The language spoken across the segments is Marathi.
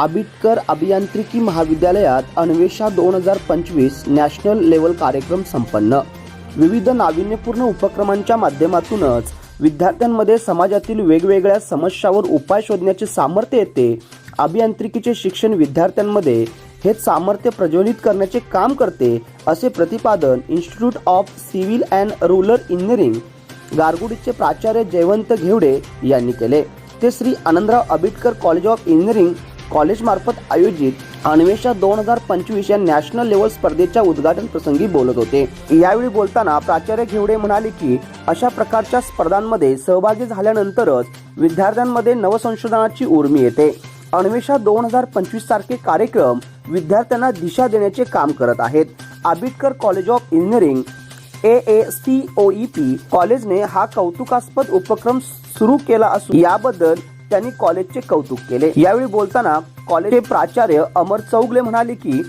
आबिटकर अभियांत्रिकी महाविद्यालयात अन्वेषा दोन हजार पंचवीस नॅशनल लेवल कार्यक्रम संपन्न. विविध नाविन्यपूर्ण उपक्रमांच्या माध्यमातूनच विद्यार्थ्यांमध्ये समाजातील वेगवेगळ्या समस्यावर उपाय शोधण्याचे सामर्थ्य येते. अभियांत्रिकीचे शिक्षण विद्यार्थ्यांमध्ये हे सामर्थ्य प्रज्वलित करण्याचे काम करते असे प्रतिपादन institute of civil and rural engineering गारगुडीचे प्राचार्य जयवंत घेवडे यांनी केले. ते Shri Anandrao Abitkar college of engineering कॉलेजमार्फत आयोजित अन्वेषा दोन हजार पंचवीस या नॅशनल लेवल स्पर्धेच्या उद्घाटन प्रसंगी बोलत होते. यावेळी बोलताना प्राचार्य घेवडे म्हणाले की अशा प्रकारच्या स्पर्धांमध्ये सहभागी झाल्यानंतरच विद्यार्थ्यांमध्ये नवसंशोधनाची उर्मी येते. अन्वेषा दोन हजार पंचवीस सारखे कार्यक्रम विद्यार्थ्यांना दिशा देण्याचे काम करत आहेत. Abitkar college of engineering A A C O E P कॉलेजने हा कौतुकास्पद उपक्रम सुरू केला असून याबद्दल त्यांनी कॉलेजचे कौतुक केले. यावेळी बोलताना कॉलेजचे प्राचार्य अमर चौगले म्हणाले की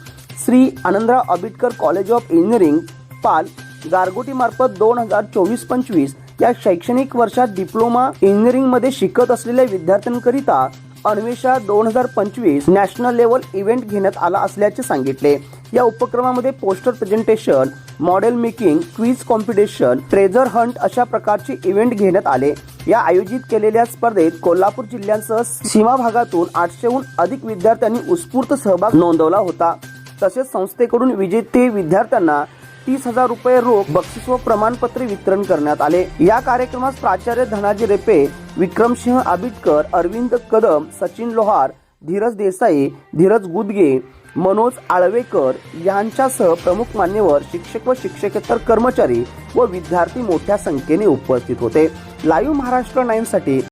Shri Anandrao Ambedkar college of engineering Pal Gargoti मार्फत दोन हजार चोवीस पंचवीस या शैक्षणिक वर्षात डिप्लोमा इंजिनिअरिंगमध्ये शिकत असलेल्या विद्यार्थ्यांकरिता अन्वेषा दोन हजार पंचवीस नॅशनल लेवल इव्हेंट घेण्यात आला असल्याचे सांगितले. या उपक्रमामध्ये poster presentation model making quiz competition treasure hunt अशा प्रकारचे इव्हेंट घेण्यात आले. या आयोजित केलेल्या स्पर्धेत कोल्हापूर जिल्ह्यासह सीमा भागातून आठशेहून अधिक विद्यार्थ्यांनी उत्स्फूर्त सहभाग नोंदवला होता. तसेच संस्थेकडून विजेते विद्यार्थ्यांना तीस हजार रुपये रोख बक्षीस व प्रमाणपत्र वितरण करण्यात आले. या कार्यक्रमास प्राचार्य धनाजी रेपे विक्रमसिंह आबिटकर अरविंद कदम सचिन लोहार धीरज देसाई धीरज गुदगे मनोज आळवेकर यांच्यासह प्रमुख मान्यवर शिक्षक व शिक्षकेतर कर्मचारी व विद्यार्थी मोठ्या संख्येने उपस्थित होते. लाईव्ह महाराष्ट्र नाईन साठी